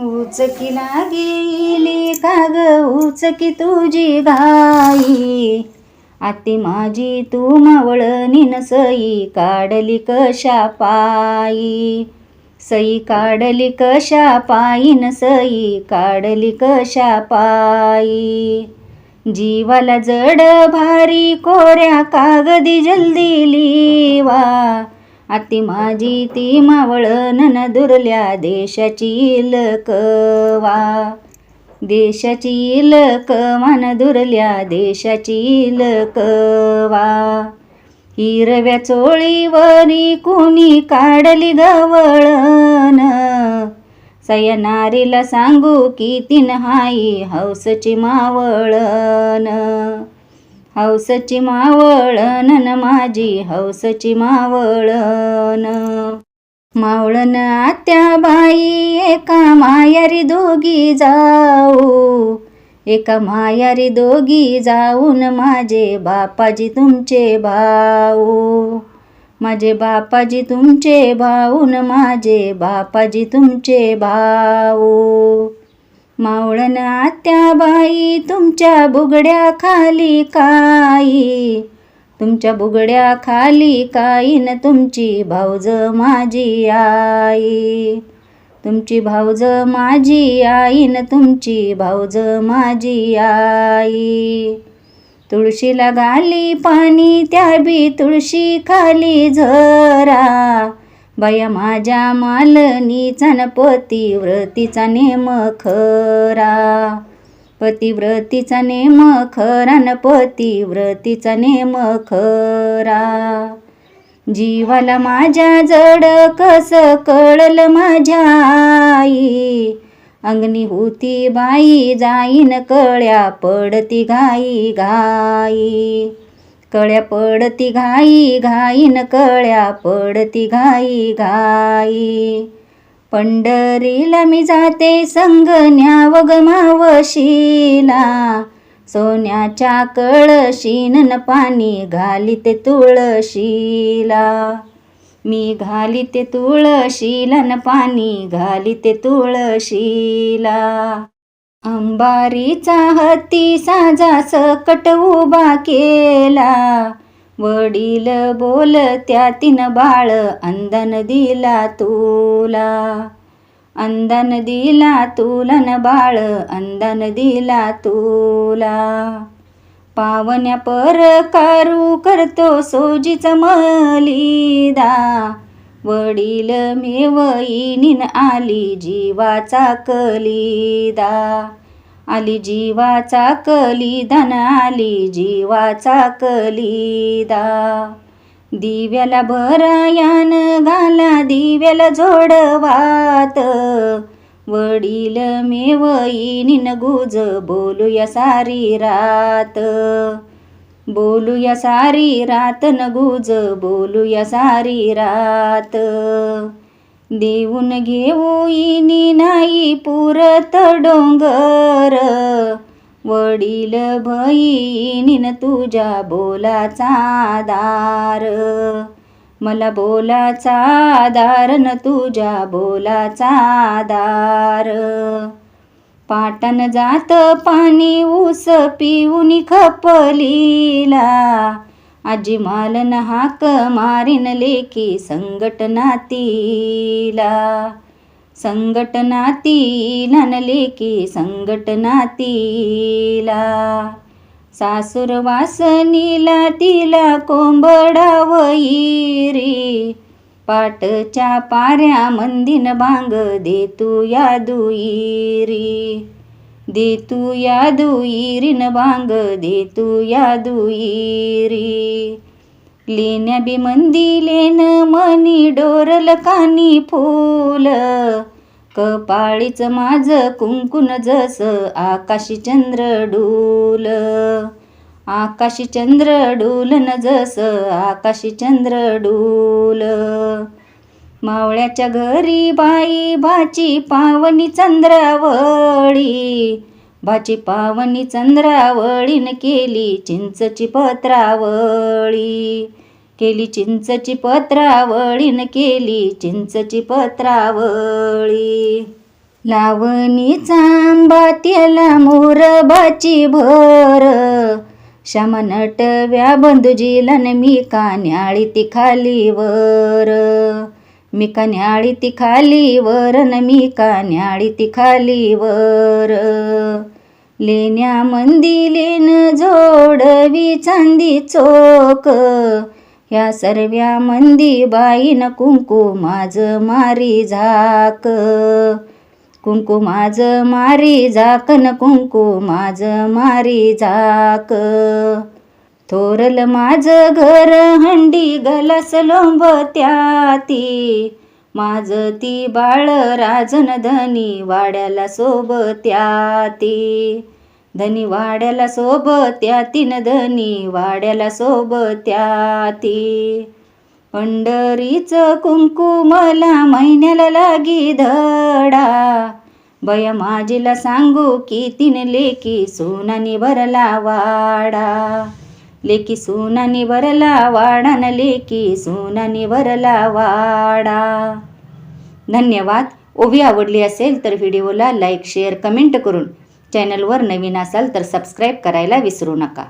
उचकीला गेली का ग उचकी तुझी गाई. आती माझी तू मावळ सई काढली कशा पायी? सई काढली कशा पायीन सई काढली कशा पायी? जीवाला जड भारी कोऱ्या कागदी जल्दी लिवा. आती माझी ती मावळण दुरल्या देशाची लकवा देशाची लकवान दुरल्या देशाची लकवा हिरव्या चोळीवरी कुणी काढली गवळन सयनारीला सांगू की तीन हाई हौसची मावळन हौसची मावळण न माझी हौसची मावळण. मावळण आत्या बाई एका मायारी दोघी जाऊ. एका मायारी दोघी जाऊन माझे बापाजी तुमचे भाऊ. माझे बापाजी तुमचे भाऊन माझे बापाजी तुमचे भाऊ. मावळण त्या बाई तुमच्या बुगड्या खाली काई. तुमच्या बुगड्या खाली काईन तुमची भाऊज माझी आई. तुमची भाऊज माझी आईन तुमची भाऊज माझी आई. तुळशीला गाली पाणी त्या बी तुळशी खाली झरा. बाया माझ्या मालनीचा न पतिव्रतीचा नेम खरा. पतिव्रतीचा नेम खरा न पतिव्रतीचा नेम खरा. जीवाला माझ्या जड कस कळल माझ्या आई? अंगणी होती बाई जाईन कळ्या पडती घाई घाई. कळ्या पडती घाई घाईन कळ्या पडती घाई घाई. पंढरीला मी जाते संग न्यावग मावशीला. सोन्याच्या कळशीन पाणी घालीते तुळशीला. मी घालीते तुळशीला न पाणी घालीते तुळशीला. अंबारीचा हत्ती साजा सकट उभा केला. वडील बोलत्या तीन बाळ अंदन दिला तुला. अंदन दिला तुला न बाळ अंदन दिला तुला. पावन्या पर कारू करतो सोजीच मलिदा. वडील मेवईनीन आली जीवाचा कलिदा. आली जीवाचा कलिदान आली जीवाचा कलिदा. दिव्याला भरायान घाला दिव्याला जोडवात. वडील मेवईनीन गुज बोलूया सारी रात. बोलूया सारी रात नगुज गुज बोलूया सारी रात. देऊन घेऊ इनी नाही पुरत डोंगर. वडील भईनीन तुझ्या बोलाचा दार. मला बोलाचा दार न तुझ्या बोलाचा दार. पाटण जात पाणी ऊस पिऊन खपलीला. आजी मालन हाक मारीन लेकी संघटनातीला. संघटनातीला लेखी लेकी संघटनातीला. सासूर वासनीला तिला कोंबडावईरी पाटच्या पाऱ्या मंदिन भांग देतू या दुईरी. देतू या दुईरीन भांग देतू या दुईरी. लेण्या बी मंदी लेन मनी डोरल कानी फूल. कपाळीच माझ कुंकुन जस आकाशी चंद्र डूल. आकाशी चंद्र डूलन जस आकाशी चंद्र डूल. मावळ्याच्या घरी बाई भाची पावनी चंद्रावळी. भाची पावनी चंद्रावळीन केली चिंचची पत्रावळी. केली चिंचची पत्रावळीन केली चिंचची पत्रावळी. लावणीचा आंबा त्याला मोरबाची भर. श्याम नटव्या बंधुजीला मी कान्याळी ती खाली वर. मी कन्याळी ती खाली वर न मी कान्याळी ती खाली वर. लेण्या मंदी लेन जोडवी चांदी चोक. ह्या सर्व्या मंदी बाईन कुंकू माझ मारी झाक. कुंकू माझ मारी झाकन कुंकू माझ मारी झाक थोरल माझ घर हंडी गलास लोंब त्याती. माझ ती बाळ राजन धनी वाड्याला सोबत्याती धनी वाड्याला सोबत्या तीन धनी वाड्याला सोबत्याती पंढरीचं कुंकू मला महिन्याला लागी धडा. बया माझीला सांगू की तीन लेकी सोनानी भरला वाडा. लेकी सोनानी भरला वाडा न लेकी सोनानी भरला वाडा. धन्यवाद. ओवी आवडली असेल तर व्हिडिओला लाईक शेअर कमेंट करून चॅनलवर नवीन असाल तर सबस्क्राईब करायला विसरू नका.